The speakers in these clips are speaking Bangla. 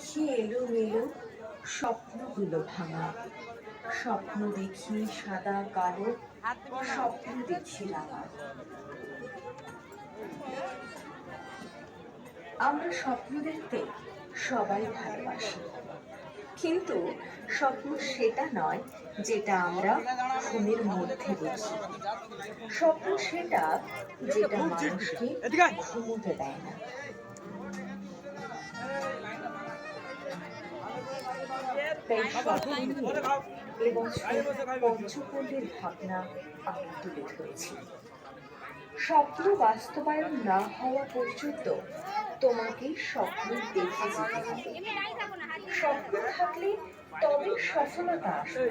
দেখি এলোমেলো স্বপ্নগুলো ভাঙা। স্বপ্ন দেখি সাদা, কালো স্বপ্ন দেখি রাঙা। আমরা স্বপ্ন দেখতে সবাই ভালোবাসি। কিন্তু স্বপ্ন সেটা নয় যেটা আমরা ঘুমের মধ্যে দেখি। স্বপ্ন সেটা যেটা মানুষকে ঘুমোতে দেয় না। তাই এবং ভাবনা তুলে ধরেছি। স্বপ্ন বাস্তবায়ন না হওয়া পর্যন্ত তোমাকে স্বপ্ন দেখে যেতে হবে। স্বপ্ন থাকলে তবে সফলতা আসবে।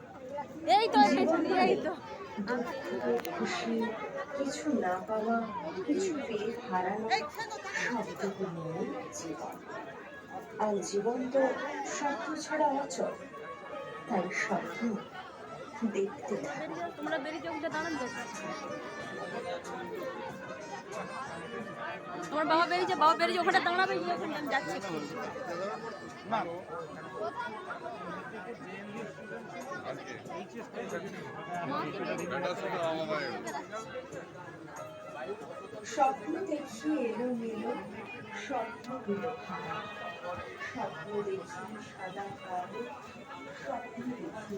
এই তো এই তো খুশি কিছু না পাওয়া কিছু পেয়ে হারানো সবটুকু জীবন। আর জীবন তো স্বপ্ন ছাড়া অচল তাই স্বপ্ন দেখতে তোমরা বেরিয়ে চোখটা দাঁড়ান তোমার বাবা বেরিয়েছে বাবা বেরিয়েছে ওখানে দাঁড়াবে ওখানে আমি যাচ্ছি। স্বপ্ন দেখি এলোমেলো স্বপ্নগুলো ভাঙা স্বপ্ন দেখি সাদা স্বপ্ন দেখি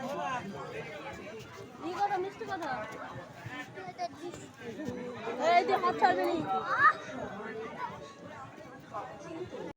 এই যে হাত ছাড়বে